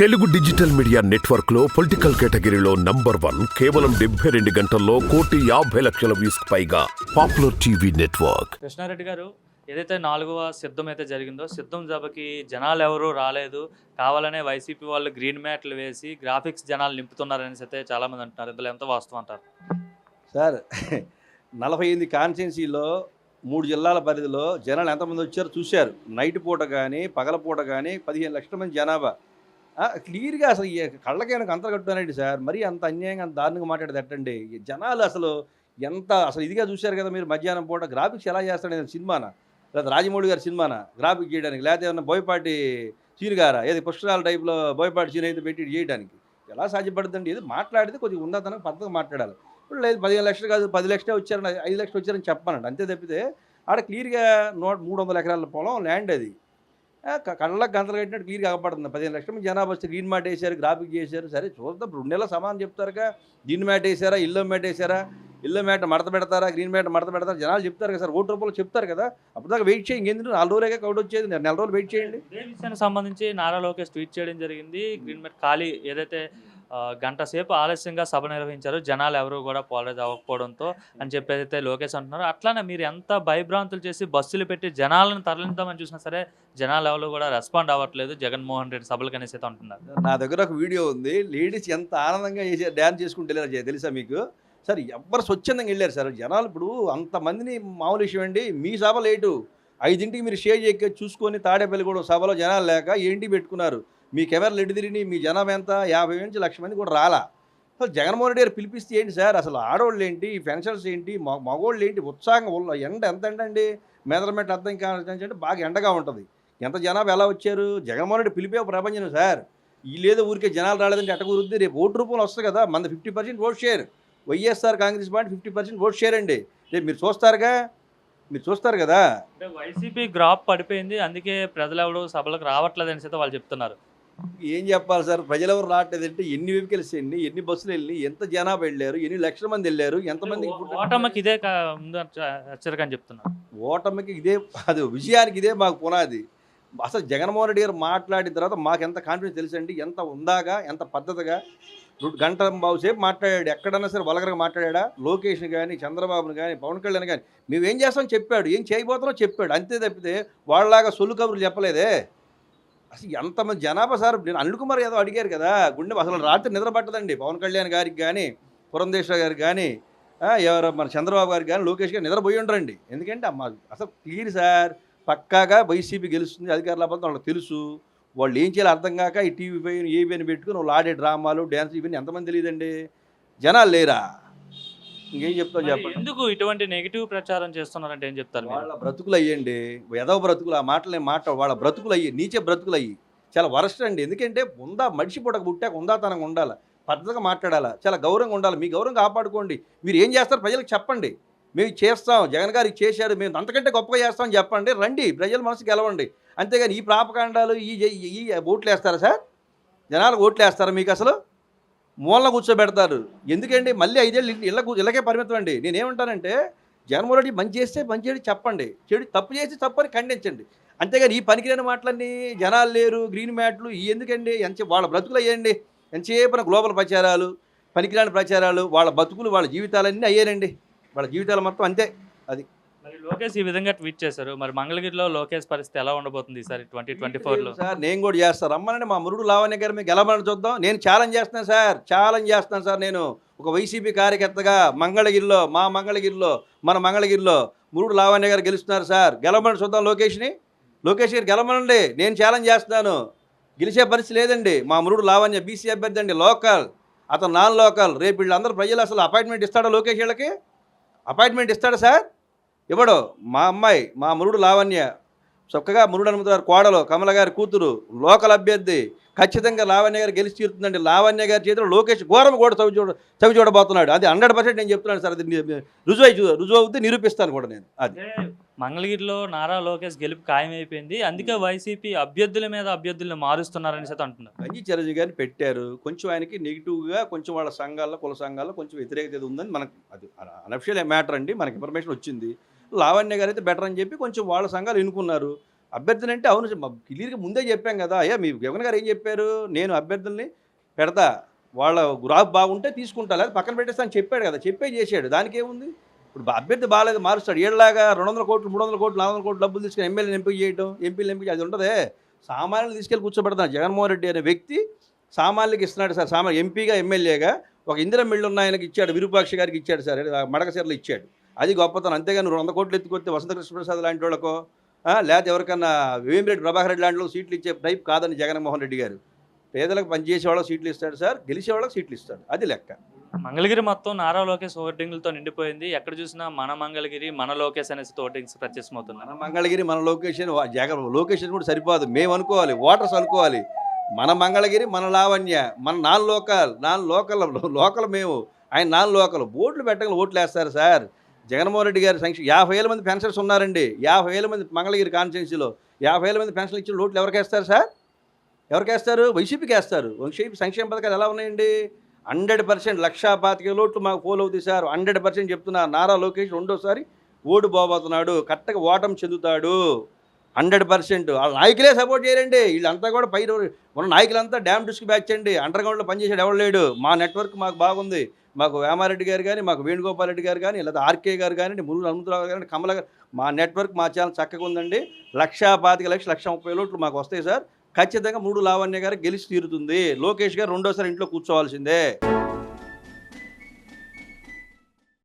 Telugu digital media నెట్వర్క్లో political కేటగిరీలో number one కేవలం డెబ్బై రెండు గంటల్లో కోటి యాభై లక్షల వ్యూస్ పైగా పాపులర్ టీవీ నెట్వర్క్. కృష్ణారెడ్డి గారు ఏదైతే నాలుగవ సిద్ధం అయితే జరిగిందో సిద్ధం సభకి జనాలు ఎవరు రాలేదు. కావాలనే వైసీపీ వాళ్ళు గ్రీన్ మ్యాట్లు వేసి గ్రాఫిక్స్ జనాలు నింపుతున్నారనేసి అయితే చాలామంది అంటున్నారు. ఇందులో ఎంత వాస్తవం అంటారు? సార్ నలభై ఎనిమిది కాన్స్టిట్యున్సీలో మూడు జిల్లాల పరిధిలో జనాలు ఎంతమంది వచ్చారో చూశారు. నైట్ పూట కానీ పగల పూట కానీ పదిహేను లక్షల మంది జనాభా. క్లియర్గా అసలు కళ్ళకైనా అంత కట్టున్నారండి సార్. మరీ అంత అన్యాయంగా అంత దారుణంగా మాట్లాడేది ఎట్టండి? ఈ జనాలు అసలు ఎంత అసలు ఇదిగా చూశారు కదా మీరు మధ్యాహ్నం పూట. గ్రాఫిక్స్ ఎలా చేస్తాడు సినిమానా? లేదా రాజమౌళి గారి సినిమానా? గ్రాఫిక్ చేయడానికి లేకపోతే ఏమన్నా బోయపాటి సీన్ గారా? ఏది పుష్కరాల టైప్లో బోయపాటి సీన్ అయితే పెట్టి చేయడానికి. ఎలా సాధ్యపడుతుందండి? ఏది మాట్లాడితే కొద్దిగా ఉందాతనం పద్ధతిగా మాట్లాడాలి. ఇప్పుడు లేదు పదిహేను లక్షలు కాదు పది లక్షలే వచ్చారని ఐదు లక్షలు వచ్చారని చెప్పానండి. అంతే తప్పితే ఆడ క్లియర్గా నూట మూడు వందల ఎకరాల పొలం ల్యాండ్ అది. కళ్ళకు గంతలు కట్టినట్టు క్లియర్ అగపడుతుంది పదిహేను లక్షల మంది జనాభా వస్తే గ్రీన్ మ్యాట్ వేసారు గ్రాఫిక్ చేశారు. సరే చూద్దాం. రెండు నెలల సమానం చెప్తారుగా. గ్రీన్ మ్యాట్ వేసారా ఇల్లు మ్యాట్ వేసారా ఇల్లు మ్యాట్ మడత పెడతారా గ్రీన్ మ్యాట్ మడత పెడతారా? జనాలు చెప్తారు కదా సార్ ఓటు రూపంలో చెప్తారు కదా. అప్పుడు వెయిట్ చేయండి. ఎందుకు? నాలుగు రోజులే కౌట్ వచ్చేది నెల రోజులు వెయిట్ చేయండి. విషయానికి సంబంధించి నారా లోకేష్ ట్వీట్ చేయడం జరిగింది. గ్రీన్ మ్యాట్ ఖాళీ ఏదైతే గంట సేపు ఆలస్యంగా సభ నిర్వహించారు. జనాలు ఎవరు కూడా పోలేదు అవ్వకపోవడంతో అని చెప్పి అయితే లోకేష్ అంటున్నారు. అట్లానే మీరు ఎంత భయభ్రాంతులు చేసి బస్సులు పెట్టి జనాలను తరలిద్దామని చూసినా సరే జనాలు ఎవరు కూడా రెస్పాండ్ అవ్వట్లేదు. జగన్మోహన్ రెడ్డి సభలకు అనేసి అయితే అంటున్నారు. నా దగ్గర ఒక వీడియో ఉంది. లేడీస్ ఎంత ఆనందంగా డ్యాన్స్ చేసుకుంటే తెలుసా మీకు? సార్ ఎవ్వరు స్వచ్ఛందంగా వెళ్ళారు సార్. జనాలు ఇప్పుడు అంతమందిని మామూలు విషయం అండి. మీ సభ లేటు. ఐదింటికి మీరు షేర్ చేయక చూసుకొని తాడేపల్లి కూడా సభలో జనాలు లేక ఏంటి పెట్టుకున్నారు. మీకెవరు కెమెరాలు తిరిగి మీ జనాభా ఎంత? యాభై నుంచి లక్ష మంది కూడా రాలా. అసలు జగన్మోహన్ రెడ్డి గారు పిలిపిస్తే ఏంటి సార్? అసలు ఆడవాళ్ళు ఏంటి? పెన్షన్స్ ఏంటి? మగవాళ్ళు ఏంటి? ఉత్సాహంగా ఉన్న ఎండ ఎంత ఎండండి అండి అర్థం కావాలంటే బాగా ఎండగా ఉంటుంది. ఎంత జనాభా ఎలా వచ్చారు? జగన్మోహన్ రెడ్డి పిలిపే ఒక ప్రపంచం సార్. ఈ లేదో ఊరికే జనాలు రాలేదంటే ఎట్ట కుదురుద్ది రేపు ఓటు రూపంలో వస్తుంది కదా మన fifty percent vote share. YSR Congress party fifty percent vote share అండి. రేపు మీరు చూస్తారుగా? మీరు చూస్తారు కదా? అంటే వైసీపీ గ్రాప్ పడిపోయింది. అందుకే ప్రజలు ఎవరు సభలకు రావట్లేదు అనేసి వాళ్ళు చెప్తున్నారు. ఏం చెప్పాలి సార్? ప్రజలు ఎవరు రావట్లేదంటే ఎన్ని వెహికల్స్ ఎన్ని ఎన్ని బస్సులు వెళ్ళి ఎంత జనాభా వెళ్ళారు ఎన్ని లక్షల మంది వెళ్ళారు ఎంతమంది ఓటమికి ఇదే హెచ్చరిక అని చెప్తున్నారు ఓటమికి ఇదే అది విజయానికి ఇదే మాకు పునాది. అసలు జగన్మోహన్ రెడ్డి గారు మాట్లాడిన తర్వాత మాకు ఎంత కాన్ఫిడెన్స్ తెలుసండి? ఎంత ఉందాగా? ఎంత పద్ధతిగా? రెండు గంట బాబు సేపు మాట్లాడాడు. ఎక్కడన్నా సరే వలగరగా మాట్లాడా? లోకేష్ని కానీ చంద్రబాబుని కానీ పవన్ కళ్యాణ్ కానీ మేమేం చేస్తాం చెప్పాడు. ఏం చేయబోతున్నాం చెప్పాడు. అంతే తప్పితే వాళ్ళలాగా సొల్లు కబుర్లు చెప్పలేదే. అసలు ఎంతమంది జనాభా సార్? నేను అనిల్ కుమార్ యాదవ్ అడిగారు కదా గుండె అసలు రాత్రి నిద్ర పట్టదండి. పవన్ కళ్యాణ్ గారికి కానీ పురంధేశ్వర గారికి కానీ ఎవరు మన చంద్రబాబు గారికి కానీ లోకేష్ గారు నిద్రపోయి ఉండరండి. ఎందుకంటే అమ్మ అసలు క్లియర్ సార్ పక్కాగా వైసీపీ గెలుస్తుంది అధికారుల అబద్ధం వాళ్ళకి తెలుసు. వాళ్ళు ఏం చేయాలో అర్థం కాక ఈ టీవీ పైన ఏ పైన పెట్టుకుని వాళ్ళు ఆడే డ్రామాలు డ్యాన్స్ ఇవన్నీ ఎంతమంది తెలియదండి? జనాలు లేరా? ఇంకేం చెప్తాం మరి చెప్పండి. ఎందుకు ఇటువంటి నెగిటివ్ ప్రచారం చేస్తున్నారంటే ఏం చెప్తారు? వాళ్ళ బ్రతుకులు అయ్యండి ఎదవ బ్రతుకులు ఆ మాటలు మాట వాళ్ళ బ్రతుకులు అయ్యి నీచే బ్రతుకులు అయ్యి చాలా వరస్ట్ అండి. ఎందుకంటే ఉందా మనిషి పుట్టక పుట్టాక ఉందాతనంగా ఉండాలి. పద్ధతిగా మాట్లాడాలా? చాలా గౌరవంగా ఉండాలి. మీ గౌరవం కాపాడుకోండి. మీరు ఏం చేస్తారు ప్రజలకు చెప్పండి. మేము చేస్తాం. జగన్ గారు చేశారు. మేము అంతకంటే గొప్పగా చేస్తామని చెప్పండి. రండి. ప్రజల మనసు గెలవండి. అంతేగాని ఈ ప్రాపకాండాలు ఈ ఈ- ఈ ఓట్లు వేస్తారా సార్? జనాలకు ఓట్లు వేస్తారా మీకు అసలు? మూలన కూర్చోబెడతారు. ఎందుకండి? మళ్ళీ ఐదేళ్ళు ఇళ్ళకు ఇళ్ళకే పరిమితం అండి. నేనేమంటానంటే జగన్మోహన్ రెడ్డి మంచి చేస్తే మంచి చేయడం చెప్పండి. చెడు తప్పు చేసి తప్పు అని ఖండించండి. అంతేగాని ఈ పనికిరాని మాటలన్నీ జనాలు లేరు గ్రీన్ మ్యాట్లు ఈ ఎందుకండి? ఎంత వాళ్ళ బ్రతుకులు అయ్యండి ఎంతసేపున గ్లోబల్ ప్రచారాలు పనికిరాని ప్రచారాలు వాళ్ళ బతుకులు వాళ్ళ జీవితాలన్నీ అయ్యారండి వాళ్ళ జీవితాలు మొత్తం అంతే. అది లోకేష్ ఈ విధంగా ట్వీట్ చేశారు. మరి మంగళగిరిలో లోకేష్ పరిస్థితి ఎలా ఉండబోతుంది ఈసారి ట్వంటీ ట్వంటీ ఫోర్లో? సార్ నేను కూడా చేస్తాను రమ్మనండి మా మురుడు లావణ్య గారు మీకు గెలమని చూద్దాం? నేను ఛాలెంజ్ చేస్తున్నాను సార్ ఛాలెంజ్ చేస్తున్నాను సార్ నేను. ఒక వైసీపీ కార్యకర్తగా మంగళగిరిలో మా మంగళగిరిలో మన మంగళగిరిలో మురుడు లావణ్య గారు గెలుస్తున్నారు సార్. గెలమని చూద్దాం లోకేష్ని. లోకేష్ గారు గెలమనండి నేను ఛాలెంజ్ చేస్తున్నాను. గెలిచే పరిస్థితి లేదండి. మా మురుడు లావణ్య బీసీ అభ్యర్థి అండి లోకల్. అతను నాన్ లోకల్ రేపు వీళ్ళందరూ ప్రజలు అసలు అపాయింట్మెంట్ ఇస్తాడా లోకేష్ వీళ్ళకి? అపాయింట్మెంట్ ఇస్తాడా సార్? ఇవ్వడు మా అమ్మాయి మా మురుడు లావణ్య. చక్కగా మురుడు హనుమంతరావు కోడలు కమల గారి కూతురు లోకల్ అభ్యర్థి. ఖచ్చితంగా లావణ్య గారు గెలిచి తీరుతుందండి. లావణ్య గారి చేతిలో లోకేష్ ఘోరం కూడా చవి చూడ చవి చూడబోతున్నాడు. అది హండ్రెడ్ పర్సెంట్ నేను చెప్తున్నాను సార్. అది రుజువు రుజువు అవుతే నిరూపిస్తాను కూడా నేను. అది. మంగళగిరిలో నారా లోకేష్ గెలుపు ఖాయమైపోయింది. అందుకే వైసీపీ అభ్యర్థుల మీద అభ్యర్థులను మారుస్తున్నారని అయితే అంటున్నారు. గంజి చిరంజీవి గారిని పెట్టారు. కొంచెం ఆయనకి నెగిటివ్గా కొంచెం వాళ్ళ సంఘాల్లో కుల సంఘాల్లో కొంచెం వ్యతిరేకత ఉందని మనకు అది అనఫిషియల్ మ్యాటర్ అండి. మనకి ఇన్ఫర్మేషన్ వచ్చింది. లావణ్య గారు అయితే బెటర్ అని చెప్పి కొంచెం వాళ్ళ సంఘాలు ఎన్నుకున్నారు. అభ్యర్థులు అంటే అవును మా క్లియర్గా ముందే చెప్పాం కదా అయ్యా మీ జగన్ గారు ఏం చెప్పారు? నేను అభ్యర్థుల్ని పెడతా వాళ్ళ గ్రాఫ్ బాగుంటే తీసుకుంటా లేదా పక్కన పెట్టేస్తా అని చెప్పాడు కదా చెప్పే చేశాడు. దానికి ఏముంది? ఇప్పుడు అభ్యర్థి బాగాలేదు మారుస్తాడు. ఏళ్ళలాగా రెండు వందల కోట్లు మూడు వందల కోట్లు నాలుగు వందల కోట్లు డబ్బులు తీసుకుని ఎమ్మెల్యేని ఎంపిక చేయడం ఎంపీలు ఎంపిక అది ఉండదే. సామాన్యులు తీసుకెళ్ళి కూర్చోబెడతాను. జగన్మోహన్ రెడ్డి అనే వ్యక్తి సామాన్యులకి ఇస్తున్నాడు సార్. సామాన్య ఎంపీగా ఎమ్మెల్యేగా ఒక ఇందిరా మిల్లు ఉన్న ఆయనకి ఇచ్చాడు విరూపాక్ష గారికి ఇచ్చాడు సార్. మడకసీరలు ఇచ్చాడు. అది గొప్పతనం. అంతేగాని వంద కోట్లు ఎత్తుకొస్తే వసంత కృష్ణప్రసాద్ లాంటి వాళ్ళకో లేకపోతే ఎవరికన్నా వేమిరెడ్డి ప్రభాకర్ రెడ్డి లాంటి సీట్లు ఇచ్చే టైప్ కాదని జగన్మోహన్ రెడ్డి గారు. పేదలకు పనిచేసే వాళ్ళకి సీట్లు ఇస్తాడు సార్ గెలిచే వాళ్ళకి సీట్లు ఇస్తాడు. అది లెక్క. మంగళగిరి మొత్తం నారా లోకేష్ ఓటింగ్లతో నిండిపోయింది. ఎక్కడ చూసినా మన మంగళగిరి మన లోకేష్ అనేసి ఓటింగ్స్ ప్రత్యక్షమవుతున్నారు మన మంగళగిరి మన లొకేషన్ జగన్ లొకేషన్ కూడా సరిపోదు. మేము అనుకోవాలి ఓటర్స్ అనుకోవాలి. మన మంగళగిరి మన లావణ్య మన non local non local local మేము. ఆయన నాన్ లోకల్. ఓట్లు పెట్టగల ఓట్లు వేస్తారు సార్. జగన్మోహన్ రెడ్డి గారి సంక్షేమ యాభై వేల మంది పెన్షన్స్ ఉన్నారండి. యాభై వేల మంది మంగళగిరి కాన్స్టిట్యున్సీలో. యాభై వేల మంది పెన్షన్లు ఇచ్చిన లోట్లు ఎవరికేస్తారు సార్? ఎవరికేస్తారు వైసీపీకి వేస్తారు. వైసీపీ సంక్షేమ పథకాలు ఎలా ఉన్నాయండి? హండ్రెడ్ పర్సెంట్ లక్షా పాతిక లోట్లు మాకు ఫోల్ అవుతాయి సార్. హండ్రెడ్ పర్సెంట్ చెప్తున్నా నారా లోకేష్ రెండోసారి ఓటు పోబోతున్నాడు. కరెక్ట్గా ఓటం చెందుతాడు. Hundred percent. వాళ్ళ నాయకులే సపోర్ట్ చేయరండి. వీళ్ళంతా కూడా పై మన నాయకులంతా డ్యామ్ డిస్క్ బ్యాచ్ అండి. అండర్గ్రౌండ్లో పనిచేసాడు ఎవరు లేడు. మా నెట్వర్క్ మాకు బాగుంది. మాకు వేమారెడ్డి గారు కానీ మాకు వేణుగోపాల్ రెడ్డి గారు కానీ లేదా ఆర్కే గారు కానీ మురుగు హనుమంతరావు గారు కానీ కమల గారు మా నెట్వర్క్ మా ఛానల్ చక్కగా ఉందండి. లక్షా పాతిక లక్ష లక్ష ముప్పై లోట్లు మాకు వస్తాయి సార్. ఖచ్చితంగా మూడు లావణ్య గారు గెలిచి తీరుతుంది. లోకేష్ గారు రెండోసారి ఇంట్లో కూర్చోవాల్సిందే.